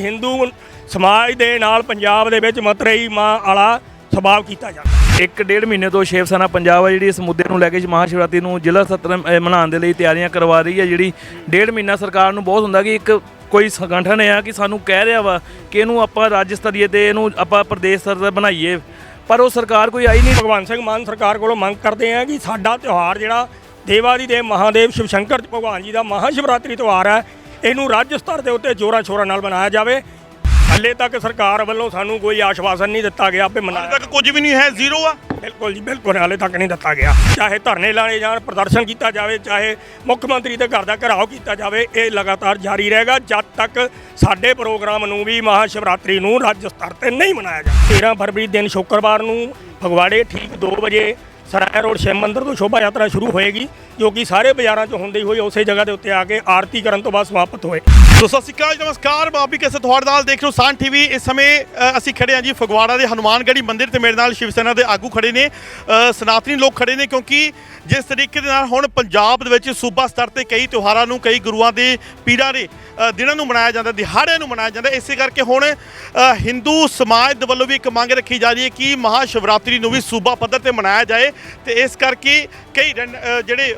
ਹਿੰਦੂ ਸਮਾਜ ਦੇ ਨਾਲ ਪੰਜਾਬ ਦੇ ਵਿੱਚ ਮਤਰੇਈ ਮਾਂ ਵਾਲਾ ਸੁਭਾਅ ਕੀਤਾ ਜਾਂਦਾ ਇੱਕ ਡੇਢ ਮਹੀਨੇ ਤੋਂ ਸ਼ਿਵ ਸੈਨਾ ਪੰਜਾਬ ਆ ਜਿਹੜੀ ਇਸ ਮੁੱਦੇ ਨੂੰ ਲੈ ਕੇ ਮਹਾਸ਼ਿਵਰਾਤਰੀ ਨੂੰ ਜ਼ਿਲ੍ਹਾ ਸਤਰ ਮਨਾਉਣ ਦੇ ਲਈ ਤਿਆਰੀਆਂ ਕਰਵਾ ਰਹੀ ਹੈ ਜਿਹੜੀ ਡੇਢ ਮਹੀਨਾ ਸਰਕਾਰ ਨੂੰ ਬਹੁਤ ਹੁੰਦਾ ਕਿ ਇੱਕ ਕੋਈ ਸੰਗਠਨ ਹੈ ਕਿ ਸਾਨੂੰ ਕਹਿ ਰਿਹਾ ਵਾ ਕਿ ਇਹਨੂੰ ਆਪਾਂ ਰਾਜ ਸਤਰੀਏ ਤੇ ਇਹਨੂੰ ਆਪਾਂ ਪ੍ਰਦੇਸ਼ ਸਤਰ ਬਣਾਈਏ। ਪਰ ਉਹ ਸਰਕਾਰ ਕੋਈ ਆਈ ਨਹੀਂ। ਭਗਵੰਤ ਸਿੰਘ ਮਾਨ ਸਰਕਾਰ ਕੋਲੋਂ ਮੰਗ ਕਰਦੇ ਆ ਕਿ ਸਾਡਾ ਤਿਉਹਾਰ ਜਿਹੜਾ ਦੇਵਾਦੀ ਦੇਵ ਮਹਾਦੇਵ ਸ਼ਿਵ ਸ਼ੰਕਰ ਭਗਵਾਨ ਜੀ ਦਾ ਮਹਾ ਸ਼ਿਵਰਾਤਰੀ ਤਿਉਹਾਰ ਹੈ ਇਹਨੂੰ ਰਾਜ ਸਤਰ ਦੇ ਉੱਤੇ ਜੋਰਾਂ ਸ਼ੋਰਾਂ ਨਾਲ ਮਨਾਇਆ ਜਾਵੇ। ਹੱਲੇ ਤੱਕ ਸਰਕਾਰ ਵੱਲੋਂ ਸਾਨੂੰ ਕੋਈ ਆਸ਼ਵਾਸਨ ਨਹੀਂ ਦਿੱਤਾ ਗਿਆ ਵੀ ਹਾਲੇ ਮਨਾਇਆ ਤੱਕ ਕੁਝ ਵੀ ਨਹੀਂ ਹੈ ਜ਼ੀਰੋ ਆ। ਬਿਲਕੁਲ ਜੀ ਬਿਲਕੁਲ ਹਾਲੇ ਤੱਕ ਨਹੀਂ ਦਿੱਤਾ ਗਿਆ। ਚਾਹੇ ਧਰਨੇ ਲਾਏ ਜਾਣ ਪ੍ਰਦਰਸ਼ਨ ਕੀਤਾ ਜਾਵੇ ਚਾਹੇ ਮੁੱਖ ਮੰਤਰੀ ਦੇ ਘਰ ਦਾ ਘਰਾਓ ਕੀਤਾ ਜਾਵੇ ਇਹ ਲਗਾਤਾਰ ਜਾਰੀ ਰਹੇਗਾ। ਜਦ ਤੱਕ ਸਾਡੇ ਪ੍ਰੋਗਰਾਮ ਨੂੰ ਵੀ ਮਹਾ ਸ਼ਿਵਰਾਤਰੀ ਨੂੰ ਰਾਜ ਸਤਰ ਤੇ ਨਹੀਂ ਮਨਾਇਆ ਜਾਂਦਾ 13 ਫਰਵਰੀ ਦਿਨ ਸ਼ੁੱਕਰਵਾਰ ਨੂੰ ਫਗਵਾੜੇ ਠੀਕ 2 ਵਜੇ ਸਰਾਏ ਰੋਡ ਸ਼ਿਵ ਮੰਦਿਰ ਤੋਂ ਸ਼ੋਭਾ ਯਾਤਰਾ ਸ਼ੁਰੂ ਹੋਏਗੀ, ਜੋ ਕਿ ਸਾਰੇ ਬਾਜ਼ਾਰਾਂ 'ਚ ਹੁੰਦੀ ਹੋਈ ਉਸੇ ਜਗ੍ਹਾ ਦੇ ਉੱਤੇ ਆ ਕੇ ਆਰਤੀ ਕਰਨ ਤੋਂ ਬਾਅਦ ਸਮਾਪਤ ਹੋਏ। ਸੋ ਸਤਿ ਸ਼੍ਰੀ ਅਕਾਲ ਨਮਸਕਾਰ ਬਾਬੀ ਕਿਸੇ ਤੁਹਾਡੇ ਨਾਲ ਦੇਖ ਰਹੇ ਹੋ, ਸਾਨ ਟੀਵੀ। ਇਸ ਸਮੇਂ ਅਸੀਂ ਖੜੇ ਹਾਂ ਜੀ ਫਗਵਾੜਾ ਦੇ ਹਨੂਮਾਨਗੜ੍ਹੀ ਮੰਦਿਰ ਤੇ। ਮੇਰੇ ਨਾਲ ਸ਼ਿਵ ਸੈਨਾ ਦੇ ਆਗੂ ਖੜੇ ਨੇ। ਸਨਾਤਨੀ ਲੋਕ ਖੜੇ ਨੇ, ਕਿਉਂਕਿ ਜਿਸ ਤਰੀਕੇ ਦੇ ਨਾਲ ਹੁਣ ਪੰਜਾਬ ਦੇ ਵਿੱਚ ਸੂਬਾ ਸਤਰ ਤੇ ਕਈ ਤਿਉਹਾਰਾਂ ਨੂੰ, ਕਈ ਗੁਰੂਆਂ ਦੇ ਪੀੜਾਂ ਦੇ ਦਿਨਾਂ ਨੂੰ ਮਨਾਇਆ ਜਾਂਦਾ ਦਿਹਾੜਿਆਂ ਨੂੰ ਮਨਾਇਆ ਜਾਂਦਾ। ਇਸੇ ਕਰਕੇ ਹੁਣ ਹਿੰਦੂ ਸਮਾਜ ਦੇ ਵੱਲੋਂ ਵੀ ਇੱਕ ਮੰਗ ਰੱਖੀ ਜਾ ਰਹੀ ਹੈ ਕਿ ਮਹਾ ਸ਼ਿਵਰਾਤਰੀ ਨੂੰ ਵੀ ਸੂਬਾ ਪੱਧਰ ਤੇ ਮਨਾਇਆ ਜਾਏ। ਤੇ ਇਸ ਕਰਕੇ ਕਈ ਜਿਹੜੇ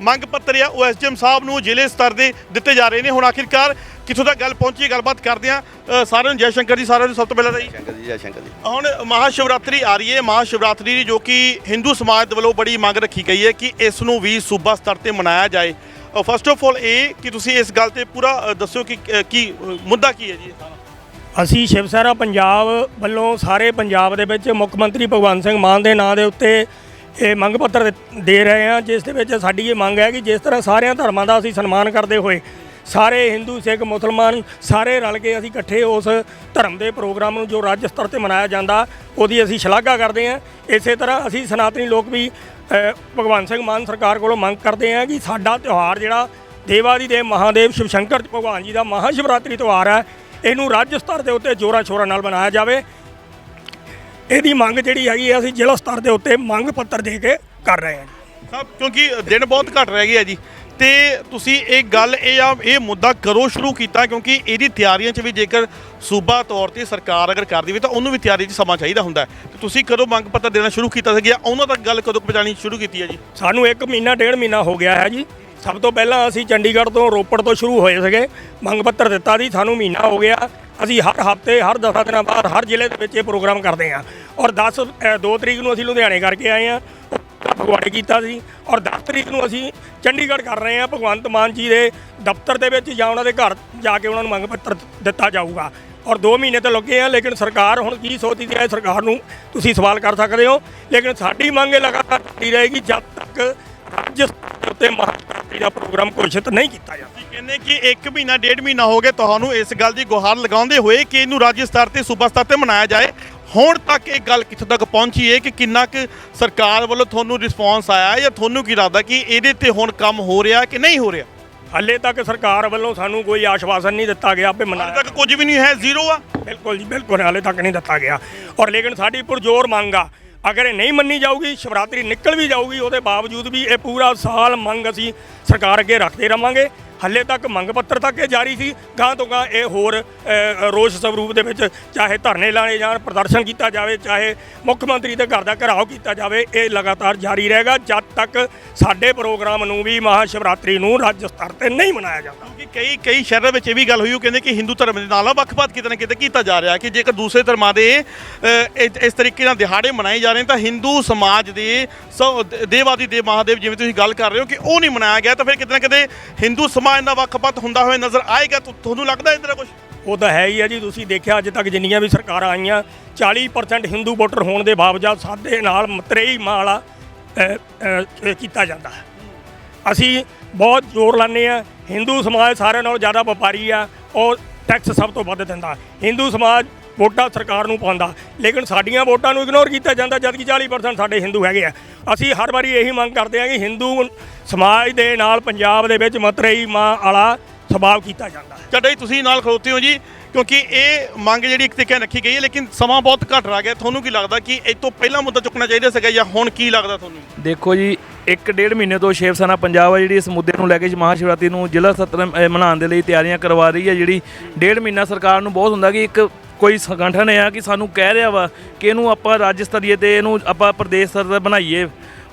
ਮੰਗ ਪੱਤਰ ਆ ਉਹ ਐਸਡੀਐਮ ਸਾਹਿਬ ਨੂੰ ਜ਼ਿਲ੍ਹੇ ਸਤਰ ਦੇ ਦਿੱਤੇ ਜਾ ਰਹੇ ਨੇ। ਹੁਣ ਆਖਿਰਕਾਰ ਕਿੱਥੋਂ ਤੱਕ ਗੱਲ ਪਹੁੰਚੀ ਗੱਲਬਾਤ ਕਰਦੇ ਆ ਸਾਰਿਆਂ ਨੂੰ ਜੈ ਸ਼ੰਕਰ ਜੀ ਸਾਰਿਆਂ ਨੂੰ ਸਭ ਤੋਂ ਪਹਿਲਾਂ ਤਾਂ ਜੀ। ਸ਼ੰਕਰ ਜੀ ਜੈ ਸ਼ੰਕਰ ਜੀ। ਹੁਣ ਮਹਾ ਸ਼ਿਵਰਾਤਰੀ ਆ ਰਹੀ ਹੈ। ਮਹਾ ਸ਼ਿਵਰਾਤਰੀ ਜੋ ਕਿ ਹਿੰਦੂ ਸਮਾਜ ਦੇ ਵੱਲੋਂ ਬੜੀ ਮੰਗ ਰੱਖੀ ਗਈ ਹੈ ਕਿ ਇਸ ਨੂੰ ਵੀ ਸੂਬਾ ਸਤਰ ਤੇ ਮਨਾਇਆ ਜਾਏ। ਫਸਟ ਆਫ ਆਲ ਇਹ ਕਿ ਤੁਸੀਂ ਇਸ ਗੱਲ ਤੇ ਪੂਰਾ ਅ, ਦੱਸਿਓ ਕਿ ਕੀ ਮੁੱਦਾ ਕੀ ਹੈ ਜੀ ਅਸੀਂ ਸ਼ਿਵ ਸੈਨਾ ਪੰਜਾਬ ਵੱਲੋਂ ਸਾਰੇ ਪੰਜਾਬ ਦੇ ਵਿੱਚ ਮੁੱਖ ਮੰਤਰੀ ਭਗਵੰਤ ਸਿੰਘ ਮਾਨ ਦੇ ਨਾਂ ਦੇ ਉੱਤੇ ਇਹ ਮੰਗ ਪੱਤਰ ਦੇ- ਰਹੇ ਹਾਂ ਜਿਸ ਦੇ ਵਿੱਚ ਸਾਡੀ ਇਹ ਮੰਗ ਹੈ ਕਿ ਜਿਸ ਤਰ੍ਹਾਂ ਸਾਰਿਆਂ ਧਰਮਾਂ ਦਾ ਅਸੀਂ ਸਨਮਾਨ ਕਰਦੇ ਹੋਏ ਸਾਰੇ ਹਿੰਦੂ ਸਿੱਖ ਮੁਸਲਮਾਨ ਸਾਰੇ ਰਲ ਕੇ ਅਸੀਂ ਇਕੱਠੇ ਉਸ ਧਰਮ ਦੇ ਪ੍ਰੋਗਰਾਮ ਨੂੰ ਜੋ ਰਾਜ ਸਤਰ ਤੇ ਮਨਾਇਆ ਜਾਂਦਾ ਉਹਦੀ ਅਸੀਂ ਸ਼ਲਾਘਾ ਕਰਦੇ ਹਾਂ। ਇਸੇ ਤਰ੍ਹਾਂ ਅਸੀਂ ਸਨਾਤਨੀ ਲੋਕ ਵੀ ਭਗਵੰਤ ਸਿੰਘ ਮਾਨ ਸਰਕਾਰ ਕੋਲੋਂ ਮੰਗ ਕਰਦੇ ਹਾਂ ਕਿ ਸਾਡਾ ਤਿਉਹਾਰ ਜਿਹੜਾ ਦੇਵਾਦੀ ਦੇਵ ਮਹਾਦੇਵ ਸ਼ਿਵ ਸ਼ੰਕਰ ਭਗਵਾਨ ਜੀ ਦਾ ਮਹਾ ਸ਼ਿਵਰਾਤਰੀ ਤਿਉਹਾਰ ਹੈ, ਇਹਨੂੰ ਰਾਜ ਸਤਰ ਦੇ ਉੱਤੇ ਜੋਰਾਂ ਸ਼ੋਰਾਂ ਨਾਲ ਮਨਾਇਆ ਜਾਵੇ। ਇਹਦੀ ਮੰਗ ਜਿਹੜੀ ਹੈਗੀ ਹੈ, ਅਸੀਂ ਜ਼ਿਲ੍ਹਾ ਸਤਰ ਦੇ ਉੱਤੇ ਮੰਗ ਪੱਤਰ ਦੇ ਕੇ ਕਰ ਰਹੇ ਹਾਂ ਸਭ, ਕਿਉਂਕਿ ਦਿਨ ਬਹੁਤ ਘੱਟ ਰਹਿ ਗਏ ਆ ਜੀ। ਤੇ ਤੁਸੀਂ ਇਹ ਗੱਲ, ਇਹ ਆ, ਇਹ ਮੁੱਦਾ ਕਰੋ ਸ਼ੁਰੂ ਕੀਤਾ ਕਿਉਂਕਿ ਇਹਦੀ ਤਿਆਰੀਆਂ 'ਚ ਵੀ ਜੇਕਰ ਸੂਬਾ ਤੌਰ ਤੇ ਸਰਕਾਰ ਅਗਰ ਕਰਦੀ ਵੀ ਤਾਂ ਉਹਨੂੰ ਵੀ ਤਿਆਰੀ 'ਚ ਸਮਾਂ ਚਾਹੀਦਾ ਹੁੰਦਾ ਹੈ। ਤੇ ਤੁਸੀਂ ਕਦੋਂ ਮੰਗ ਪੱਤਰ ਦੇਣਾ ਸ਼ੁਰੂ ਕੀਤਾ ਸੀਗਾ। ਉਹਨਾਂ ਤੱਕ ਗੱਲ ਕਦੋਂ ਪਹੁੰਚਾਣੀ ਸ਼ੁਰੂ ਕੀਤੀ ਹੈ ਜੀ? ਸਾਨੂੰ 1 ਮਹੀਨਾ, ਡੇਢ ਮਹੀਨਾ ਹੋ ਗਿਆ ਹੈ ਜੀ। ਸਭ ਤੋਂ ਪਹਿਲਾਂ ਅਸੀਂ ਚੰਡੀਗੜ੍ਹ ਤੋਂ ਰੋਪੜ ਤੋਂ ਸ਼ੁਰੂ ਹੋਏ ਸੀਗੇ। ਮੰਗ ਪੱਤਰ ਦਿੱਤਾ ਸੀ ਸਾਨੂੰ ਮਹੀਨਾ ਹੋ ਗਿਆ। ਅਸੀਂ ਹਰ ਹਫ਼ਤੇ, ਹਰ 10 ਦਿਨਾਂ ਬਾਅਦ ਹਰ ਜ਼ਿਲ੍ਹੇ ਦੇ ਵਿੱਚ ਇਹ ਪ੍ਰੋਗਰਾਮ ਕਰਦੇ ਹਾਂ। ਔਰ 10 2 ਤਰੀਕ ਨੂੰ ਅਸੀਂ ਲੁਧਿਆਣੇ ਕਰਕੇ ਆਏ ਹਾਂ। ਫਗਵਾੜੇ ਕੀਤਾ ਸੀ ਔਰ 10 ਤਰੀਕ ਨੂੰ ਅਸੀਂ ਚੰਡੀਗੜ੍ਹ ਕਰ ਰਹੇ ਹਾਂ ਭਗਵੰਤ ਮਾਨ ਜੀ ਦੇ ਦਫ਼ਤਰ ਦੇ ਵਿੱਚ ਜਾਂ ਉਹਨਾਂ ਦੇ ਘਰ ਜਾ ਕੇ ਉਹਨਾਂ ਨੂੰ ਮੰਗ ਪੱਤਰ ਦਿੱਤਾ ਜਾਊਗਾ। ਔਰ 2 ਮਹੀਨੇ ਤਾਂ ਲੱਗੇ ਆ, ਲੇਕਿਨ ਸਰਕਾਰ ਹੁਣ ਕੀ ਸੋਚਦੀ ਹੈ, ਸਰਕਾਰ ਨੂੰ ਤੁਸੀਂ ਸਵਾਲ ਕਰ ਸਕਦੇ ਹੋ। ਲੇਕਿਨ ਸਾਡੀ ਮੰਗ ਇਹ ਲਗਾਤਾਰ ਚੱਲਦੀ ਰਹੇਗੀ ਜਦ ਤੱਕ ਰਾਜ ਉੱਤੇ ਮਹਾਸ਼ਿਵਰਾਤਰੀ ਦਾ ਪ੍ਰੋਗਰਾਮ ਘੋਸ਼ਿਤ ਨਹੀਂ ਕੀਤਾ ਜਾਂਦਾ ਕਹਿੰਦੇ ਕਿ 1 ਮਹੀਨਾ, ਡੇਢ ਮਹੀਨਾ ਹੋ ਗਿਆ, ਤੁਹਾਨੂੰ ਇਸ ਗੱਲ ਦੀ ਗੁਹਾਰ ਲਗਾਉਂਦੇ ਹੋਏ ਕਿ ਇਹਨੂੰ ਰਾਜ ਸਤਰ ਤੇ ਸੂਬਾ ਸਤਰ ਤੇ ਮਨਾਇਆ ਜਾਏ? ਹੁਣ ਤੱਕ ਇਹ ਗੱਲ ਕਿੱਥੋਂ ਤੱਕ ਪਹੁੰਚੀ ਹੈ ਕਿ ਕਿੰਨਾ ਕੁ ਸਰਕਾਰ ਵੱਲੋਂ ਤੁਹਾਨੂੰ ਰਿਸਪੌਂਸ ਆਇਆ ਹੈ ਜਾਂ ਤੁਹਾਨੂੰ ਕੀ ਲੱਗਦਾ ਕਿ ਇਹਦੇ ਤੇ ਹੁਣ ਕੰਮ ਹੋ ਰਿਹਾ ਕਿ ਨਹੀਂ ਹੋ ਰਿਹਾ? ਹਾਲੇ ਤੱਕ ਸਰਕਾਰ ਵੱਲੋਂ ਸਾਨੂੰ ਕੋਈ ਆਸ਼ਵਾਸਨ ਨਹੀਂ ਦਿੱਤਾ ਗਿਆ ਵੀ ਹਾਲੇ ਮਨਾਇਆ ਤੱਕ ਕੁਝ ਵੀ ਨਹੀਂ ਹੈ ਜ਼ੀਰੋ ਆ। ਬਿਲਕੁਲ ਜੀ ਬਿਲਕੁਲ ਹਾਲੇ ਤੱਕ ਨਹੀਂ ਦਿੱਤਾ ਗਿਆ। ਔਰ ਲੇਕਿਨ ਸਾਡੀ ਪੁਰਜੋਰ ਮੰਗ ਆ ਅਗਰ ਇਹ ਨਹੀਂ ਮੰਨੀ ਜਾਊਗੀ ਸ਼ਿਵਰਾਤਰੀ ਨਿਕਲ ਵੀ ਜਾਊਗੀ ਉਹਦੇ ਬਾਵਜੂਦ ਵੀ ਇਹ ਪੂਰਾ ਸਾਲ ਮੰਗ ਅਸੀਂ ਸਰਕਾਰ ਅੱਗੇ ਰੱਖਦੇ ਰਵਾਂਗੇ। ਹੱਲੇ ਤੱਕ ਮੰਗ ਪੱਤਰ ਤੱਕ ਇਹ ਜਾਰੀ ਸੀ। ਗਾਂ ਤੋਂ ਗਾਂ ਇਹ ਹੋਰ ਰੋਸ ਸਰੂਪ ਦੇ ਵਿੱਚ ਚਾਹੇ ਧਰਨੇ ਲਾਏ ਜਾਣ, ਪ੍ਰਦਰਸ਼ਨ ਕੀਤਾ ਜਾਵੇ, ਚਾਹੇ ਮੁੱਖ ਮੰਤਰੀ ਦੇ ਘਰ ਦਾ ਘਰਾਓ ਕੀਤਾ ਜਾਵੇ, ਇਹ ਲਗਾਤਾਰ ਜਾਰੀ ਰਹੇਗਾ। ਜਦ ਤੱਕ ਸਾਡੇ ਪ੍ਰੋਗਰਾਮ ਨੂੰ ਵੀ ਮਹਾ ਸ਼ਿਵਰਾਤਰੀ ਨੂੰ ਰਾਜ ਸਤਰ ਤੇ ਨਹੀਂ ਮਨਾਇਆ ਜਾਂਦਾ। ਕਿਉਂਕਿ ਕਈ ਕਈ ਸ਼ਹਿਰਾਂ ਵਿੱਚ ਇਹ ਵੀ ਗੱਲ ਹੋਈ ਉਹ ਕਹਿੰਦੇ ਕਿ ਹਿੰਦੂ ਧਰਮ ਦੇ ਨਾਲ ਵੱਖ-ਵੱਖ ਕਿਤੇ ਨਾ ਕਿਤੇ ਕੀਤਾ ਜਾ ਰਿਹਾ ਕਿ ਜੇਕਰ ਦੂਸਰੇ ਧਰਮਾਂ ਦੇ ਇਸ- ਤਰੀਕੇ ਨਾਲ ਦਿਹਾੜੇ ਮਨਾਏ ਜਾ ਰਹੇ ਤਾਂ ਹਿੰਦੂ ਸਮਾਜ ਦੇ ਸੋ, ਦੇਵਾਦੀ ਦੇਵ ਮਹਾਦੇਵ ਜਿਵੇਂ ਤੁਸੀਂ ਗੱਲ ਕਰ ਰਹੇ ਹੋ ਕਿ ਉਹ ਨਹੀਂ ਮਨਾਇਆ ਗਿਆ ਤਾਂ ਫਿਰ ਕਿਤੇ ਨਾ ਕਿਤੇ ਹਿੰਦੂ ਸਮਾਜ ਦਾ ਵੱਖ-ਵੱਖ ਹੁੰਦਾ ਹੋਇਆ ਨਜ਼ਰ ਆਏਗਾ ਤੁਹਾਨੂੰ ਲੱਗਦਾ ਇਸ ਕੁਝ ਉਹ ਤਾਂ ਹੈ ਹੀ ਆ ਜੀ, ਤੁਸੀਂ ਦੇਖਿਆ ਅੱਜ ਤੱਕ ਜਿੰਨੀਆਂ ਵੀ ਸਰਕਾਰਾਂ ਆਈਆਂ 40% ਹਿੰਦੂ ਵੋਟਰ ਹੋਣ ਦੇ ਬਾਵਜੂਦ ਸਾਡੇ ਨਾਲ ਮਤਰੇਈ ਮਾਂ ਕੀਤਾ ਜਾਂਦਾ ਹੈ। ਅਸੀਂ ਬਹੁਤ ਜ਼ੋਰ ਲਾਉਂਦੇ ਆ ਹਿੰਦੂ ਸਮਾਜ ਸਾਰਿਆਂ ਨਾਲੋਂ ਜ਼ਿਆਦਾ ਵਪਾਰੀ ਆ ਔਰ ਟੈਕਸ ਸਭ ਤੋਂ ਵੱਧ ਦਿੰਦਾ। ਹਿੰਦੂ ਸਮਾਜ ਵੋਟਾਂ ਸਰਕਾਰ ਨੂੰ ਪਾਉਂਦਾ, ਲੇਕਿਨ ਸਾਡੀਆਂ ਵੋਟਾਂ ਨੂੰ ਇਗਨੋਰ ਕੀਤਾ ਜਾਂਦਾ, ਜਦਕਿ 40% ਸਾਡੇ ਹਿੰਦੂ ਹੈਗੇ ਆ। ਅਸੀਂ ਹਰ ਵਾਰੀ ਇਹੀ ਮੰਗ ਕਰਦੇ ਆ ਕਿ ਹਿੰਦੂ ਸਮਾਜ ਦੇ ਨਾਲ ਪੰਜਾਬ ਦੇ ਵਿੱਚ ਮਤਰੇਈ ਮਾਂ ਵਾਲਾ ਸੁਭਾਅ ਕੀਤਾ ਜਾਂਦਾ ਚੱਡਾ ਜੀ ਤੁਸੀਂ ਨਾਲ ਖਲੋਤੇ ਹੋ ਜੀ ਕਿਉਂਕਿ ਇਹ ਮੰਗ ਜਿਹੜੀ ਇੱਕ ਤਰੀਕੇ ਰੱਖੀ ਗਈ ਹੈ ਲੇਕਿਨ ਸਮਾਂ ਬਹੁਤ ਘੱਟ ਰਹਿ ਗਿਆ। ਤੁਹਾਨੂੰ ਕੀ ਲੱਗਦਾ ਕਿ ਇਹ ਤੋਂ ਪਹਿਲਾਂ ਮੁੱਦਾ ਚੁੱਕਣਾ ਚਾਹੀਦਾ ਸੀਗਾ ਜਾਂ ਹੁਣ ਕੀ ਲੱਗਦਾ ਤੁਹਾਨੂੰ? ਦੇਖੋ ਜੀ ਇੱਕ ਡੇਢ ਮਹੀਨੇ ਤੋਂ ਸ਼ਿਵ ਸੈਨਾ ਪੰਜਾਬ ਆ ਜਿਹੜੀ ਇਸ ਮੁੱਦੇ ਨੂੰ ਲੈ ਕੇ ਮਹਾਸ਼ਿਵਰਾਤਰੀ ਨੂੰ ਜ਼ਿਲ੍ਹਾ ਸਤਰ ਮਨਾਉਣ ਦੇ ਲਈ ਤਿਆਰੀਆਂ ਕਰਵਾ ਰਹੀ ਹੈ ਜਿਹੜੀ ਡੇਢ ਮਹੀਨਾ ਸਰਕਾਰ ਨੂੰ ਬਹੁਤ ਹੁੰਦਾ ਕਿ ਇੱਕ ਕੋਈ ਸੰਗਠਨ ਆ ਕਿ ਸਾਨੂੰ ਕਹਿ ਰਿਹਾ ਵਾ ਕਿ ਇਹਨੂੰ ਆਪਾਂ ਰਾਜ ਸਤਰੀਏ ਤੇ ਇਹਨੂੰ ਆਪਾਂ ਪ੍ਰਦੇਸ਼ ਸਤਰ ਤੇ ਬਣਾਈਏ।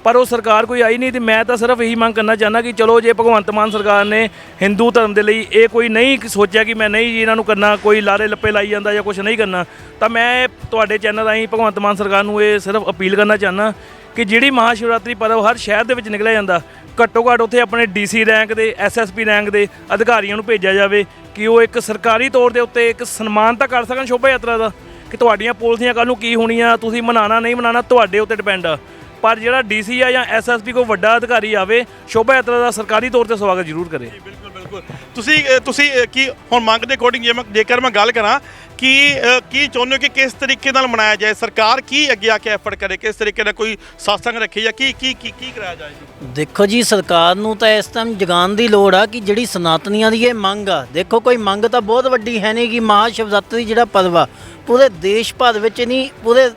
ਪਰ ਉਹ ਸਰਕਾਰ ਕੋਈ ਆਈ ਨਹੀਂ ਤੇ ਮੈਂ ਤਾਂ ਸਿਰਫ ਇਹੀ ਮੰਗ ਕਰਨਾ ਚਾਹੁੰਦਾ ਕਿ ਚਲੋ ਜੇ ਭਗਵੰਤ ਮਾਨ ਸਰਕਾਰ ਨੇ ਹਿੰਦੂ ਧਰਮ ਦੇ ਲਈ ਇਹ ਕੋਈ ਨਹੀਂ ਸੋਚਿਆ ਕਿ ਮੈਂ ਨਹੀਂ ਜੀ ਇਹਨਾਂ ਨੂੰ ਕਰਨਾ, ਕੋਈ ਲਾਰੇ ਲੱਪੇ ਲਾਈ ਜਾਂਦਾ ਜਾਂ ਕੁਝ ਨਹੀਂ ਕਰਨਾ, ਤਾਂ ਮੈਂ ਤੁਹਾਡੇ ਚੈਨਲ ਰਾਹੀਂ ਭਗਵੰਤ ਮਾਨ ਸਰਕਾਰ ਨੂੰ ਇਹ ਸਿਰਫ ਅਪੀਲ ਕਰਨਾ ਚਾਹੁੰਦਾ ਕਿ ਜਿਹੜੀ ਮਹਾਸ਼ਿਵਰਾਤਰੀ ਪਰਵ ਹਰ ਸ਼ਹਿਰ ਦੇ ਵਿੱਚ ਨਿਕਲਿਆ ਜਾਂਦਾ ਘੱਟੋ ਘੱਟ ਉੱਥੇ ਆਪਣੇ ਡੀਸੀ ਰੈਂਕ ਦੇ ਐਸਐਸਪੀ ਰੈਂਕ ਦੇ ਅਧਿਕਾਰੀਆਂ ਨੂੰ ਭੇਜਿਆ ਜਾਵੇ ਕਿ ਉਹ ਇੱਕ ਸਰਕਾਰੀ ਤੌਰ ਦੇ ਉੱਤੇ ਇੱਕ ਸਨਮਾਨ ਤਾਂ ਕਰ ਸਕਣ ਸ਼ੋਭਾ ਯਾਤਰਾ ਦਾ ਕਿ ਤੁਹਾਡੀਆਂ ਪਾਲਿਸੀਆਂ ਕੱਲ ਨੂੰ ਕੀ ਹੋਣੀਆਂ, ਤੁਸੀਂ ਮਨਾਣਾ ਨਹੀਂ ਮਨਾਣਾ ਤੁਹਾਡੇ ਉੱਤੇ ਡਿਪੈਂਡ ਆ। ਪਰ ਜਿਹੜਾ ਡੀਸੀ ਆ ਜਾਂ ਐਸਐਸਪੀ ਕੋਈ ਵੱਡਾ ਅਧਿਕਾਰੀ ਆਵੇ, ਸ਼ੋਭਾ ਯਾਤਰਾ ਦਾ ਸਰਕਾਰੀ ਤੌਰ ਤੇ ਸਵਾਗਤ ਜ਼ਰੂਰ ਕਰੇ। ਬਿਲਕੁਲ ਤੁਸੀਂ ਅ, ਤੁਸੀਂ ਅ, ਕੀ ਹੁਣ ਮੰਗ ਦੇ ਅਕੋਰਡਿੰਗ ਜੇ ਮੈਂ ਜੇਕਰ ਮੈਂ ਗੱਲ ਕਰਾਂ ਕਿ ਅ, ਕੀ ਚਾਹੁੰਦੇ ਹੋ ਕਿ ਕਿਸ ਤਰੀਕੇ ਨਾਲ ਮਨਾਇਆ ਜਾਏ? ਸਰਕਾਰ ਕੀ ਅੱਗੇ ਆ ਕੇ ਐਫਰਟ ਕਰੇ? ਕਿਸ ਤਰੀਕੇ ਨਾਲ ਕੋਈ ਸਾਸੰਗ ਰੱਖੇ ਜਾਂ ਕੀ ਕੀ ਕੀ ਕੀ ਕਰਾਇਆ ਜਾਏ ਦੇਖੋ ਜੀ ਸਰਕਾਰ ਨੂੰ ਤਾਂ ਇਸ ਟਾਈਮ ਜਗਾਉਣ ਦੀ ਲੋੜ ਆ ਕਿ ਜਿਹੜੀ ਸਨਾਤਨੀਆਂ ਦੀ ਇਹ ਮੰਗ ਆ। ਦੇਖੋ ਕੋਈ ਮੰਗ ਤਾਂ ਬਹੁਤ ਵੱਡੀ ਹੈ ਨਹੀਂ ਕਿ ਮਹਾ ਸ਼ਿਵਰਾਤਰੀ ਜਿਹੜਾ ਪਰਵ ਆ ਪੂਰੇ ਦੇਸ਼ ਭਰ ਵਿੱਚ ਨਹੀਂ ਪੂਰੇ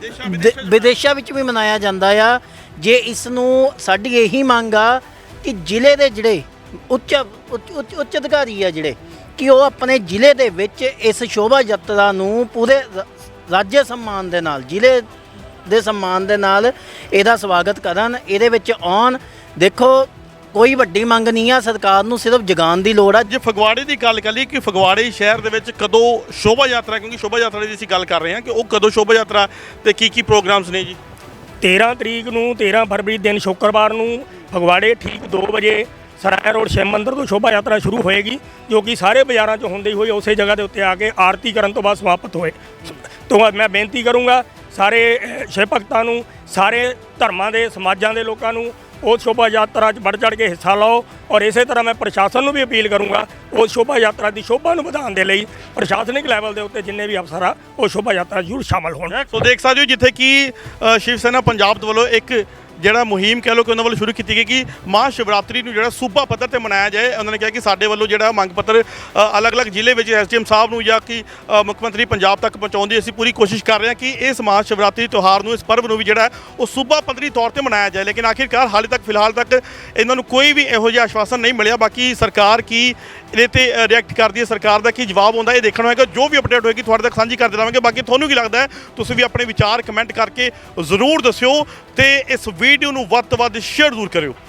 ਦੇਸ਼ਾਂ ਦੇ- ਵਿਦੇਸ਼ਾਂ ਵਿੱਚ ਵੀ ਮਨਾਇਆ ਜਾਂਦਾ ਆ। ਜੇ ਇਸ ਨੂੰ ਸਾਡੀ ਇਹੀ ਮੰਗ ਆ ਕਿ ਜ਼ਿਲ੍ਹੇ ਦੇ ਜਿਹੜੇ ਉੱਚ ਉੱਚ ਉੱਚ- ਉੱਚ ਅਧਿਕਾਰੀ ਆ ਜਿਹੜੇ ਕਿ ਉਹ ਆਪਣੇ ਜ਼ਿਲ੍ਹੇ ਦੇ ਵਿੱਚ ਇਸ ਸ਼ੋਭਾ ਯਾਤਰਾ ਨੂੰ ਪੂਰੇ ਰ- ਰਾਜ ਸਨਮਾਨ ਦੇ ਨਾਲ ਜ਼ਿਲ੍ਹੇ ਦੇ ਸਨਮਾਨ ਦੇ ਨਾਲ ਇਹਦਾ ਸਵਾਗਤ ਕਰਨ ਇਹਦੇ ਵਿੱਚ ਆਉਣ। ਦੇਖੋ ਕੋਈ ਵੱਡੀ ਮੰਗ ਨਹੀਂ ਆ ਸਰਕਾਰ ਨੂੰ ਸਿਰਫ ਜਗਾਉਣ ਦੀ ਲੋੜ ਆ। ਜੇ ਫਗਵਾੜੇ ਦੀ ਗੱਲ ਕਰੀਏ ਕਿ ਫਗਵਾੜੇ ਸ਼ਹਿਰ ਦੇ ਵਿੱਚ ਕਦੋਂ ਸ਼ੋਭਾ ਯਾਤਰਾ ਕਿਉਂਕਿ ਸ਼ੋਭਾ ਯਾਤਰਾ ਦੀ ਅਸੀਂ ਗੱਲ ਕਰ ਰਹੇ ਹਾਂ ਕਿ ਉਹ ਕਦੋਂ ਸ਼ੋਭਾ ਯਾਤਰਾ ਤੇ ਕੀ ਕੀ ਪ੍ਰੋਗਰਾਮਸ ਨੇ ਜੀ? 13 ਤਰੀਕ ਨੂੰ 13 ਫਰਵਰੀ ਦਿਨ ਸ਼ੁੱਕਰਵਾਰ ਨੂੰ ਫਗਵਾੜੇ ਠੀਕ 2 ਵਜੇ ਸਰਾਇਆ ਰੋਡ ਸ਼ਿਵ ਮੰਦਿਰ ਤੋਂ ਸ਼ੋਭਾ ਯਾਤਰਾ ਸ਼ੁਰੂ ਹੋਏਗੀ, ਜੋ ਕਿ ਸਾਰੇ ਬਾਜ਼ਾਰਾਂ 'ਚ ਹੁੰਦੀ ਹੋਈ ਉਸੇ ਜਗ੍ਹਾ ਦੇ ਉੱਤੇ ਆ ਕੇ ਆਰਤੀ ਕਰਨ ਤੋਂ ਬਾਅਦ ਸਮਾਪਤ ਹੋਏ। ਤੋਂ ਬਾਅਦ ਮੈਂ ਬੇਨਤੀ ਕਰੂੰਗਾ, ਸਾਰੇ ਸ਼ਿਵ ਭਗਤਾਂ ਨੂੰ, ਸਾਰੇ ਧਰਮਾਂ ਦੇ, ਸਮਾਜਾਂ ਦੇ ਲੋਕਾਂ ਨੂੰ ਉਸ ਸ਼ੋਭਾ ਯਾਤਰਾ 'ਚ ਵੱਧ ਚੜ ਕੇ ਹਿੱਸਾ ਲਓ ਔਰ ਇਸੇ ਤਰ੍ਹਾਂ ਮੈਂ ਪ੍ਰਸ਼ਾਸਨ ਨੂੰ ਵੀ ਅਪੀਲ ਕਰੂੰਗਾ ਉਸ ਸ਼ੋਭਾ ਯਾਤਰਾ ਦੀ ਸ਼ੋਭਾ ਨੂੰ ਵਧਾਉਣ ਦੇ ਲਈ ਪ੍ਰਸ਼ਾਸਨਿਕ ਲੈਵਲ ਦੇ ਉੱਤੇ ਜਿੰਨੇ ਵੀ ਅਫਸਰ ਆ, ਉਹ ਸ਼ੋਭਾ ਯਾਤਰਾ ਜ਼ਰੂਰ ਸ਼ਾਮਲ ਹੋਣ। ਸੋ ਦੇਖ ਸਕਦੇ ਹੋ ਜਿੱਥੇ ਕਿ ਸ਼ਿਵ ਸੈਨਾ ਪੰਜਾਬ ਵੱਲੋਂ ਇੱਕ ਜਿਹੜਾ ਮੁਹਿੰਮ ਕਹਿ ਲਓ ਕਿ ਉਹਨਾਂ ਵੱਲੋਂ ਸ਼ੁਰੂ ਕੀਤੀ ਗਈ ਕਿ ਮਹਾ ਸ਼ਿਵਰਾਤਰੀ ਨੂੰ ਜਿਹੜਾ ਸੂਬਾ ਪੱਧਰ ਤੇ ਮਨਾਇਆ ਜਾਏ, ਉਹਨਾਂ ਨੇ ਕਿਹਾ ਕਿ ਸਾਡੇ ਵੱਲੋਂ ਜਿਹੜਾ ਮੰਗ ਪੱਤਰ ਅਲੱਗ-ਅਲੱਗ ਜ਼ਿਲ੍ਹੇ ਵਿੱਚ ਐਸਡੀਐਮ ਸਾਹਿਬ ਨੂੰ ਜਾਂ ਕਿ ਮੁੱਖ ਮੰਤਰੀ ਪੰਜਾਬ ਤੱਕ ਪਹੁੰਚਾਉਣ ਦੀ ਅਸੀਂ ਪੂਰੀ ਕੋਸ਼ਿਸ਼ ਕਰ ਰਹੇ ਹਾਂ ਕਿ ਇਸ ਮਹਾ ਸ਼ਿਵਰਾਤਰੀ ਤਿਉਹਾਰ ਨੂੰ, ਇਸ ਪਰਵ ਨੂੰ ਵੀ ਜਿਹੜਾ ਉਹ ਸੂਬਾ ਪੱਧਰੀ ਤੌਰ ਤੇ ਮਨਾਇਆ ਜਾਏ। ਲੇਕਿਨ ਆਖਿਰਕਾਰ ਹਾਲੇ ਤੱਕ, ਫਿਲਹਾਲ ਤੱਕ ਇਹਨਾਂ ਨੂੰ ਕੋਈ ਵੀ ਇਹੋ ਜਿਹਾ ਆਸ਼ਵਾਸਨ ਨਹੀਂ ਮਿਲਿਆ। ਬਾਕੀ ਸਰਕਾਰ ਕੀ ਇਹਦੇ ਤੇ ਰਿਐਕਟ ਕਰਦੀ ਹੈ, ਸਰਕਾਰ ਦਾ ਕੀ ਜਵਾਬ ਆਉਂਦਾ ਇਹ ਦੇਖਣਾ ਹੋਏਗਾ। ਜੋ ਵੀ ਅਪਡੇਟ ਹੋਏਗੀ, ਤੁਹਾਡੇ ਤੱਕ ਸਾਂਝੀ ਕਰਦੇ ਰਹਾਂਗੇ ਬਾਕੀ ਤੁਹਾਨੂੰ ਕੀ ਲੱਗਦਾ ਹੈ, ਤੁਸੀਂ ਵੀ ਆਪਣੇ ਵਿਚਾਰ ਕਮੈਂਟ ਕਰਕੇ ਜ਼ਰੂਰ ਦੱਸਿਓ ਤੇ ਇਸ ਵੀਡੀਓ ਨੂੰ ਵੱਧ ਤੋਂ ਵੱਧ ਸ਼ੇਅਰ ਜ਼ਰੂਰ ਕਰਿਓ।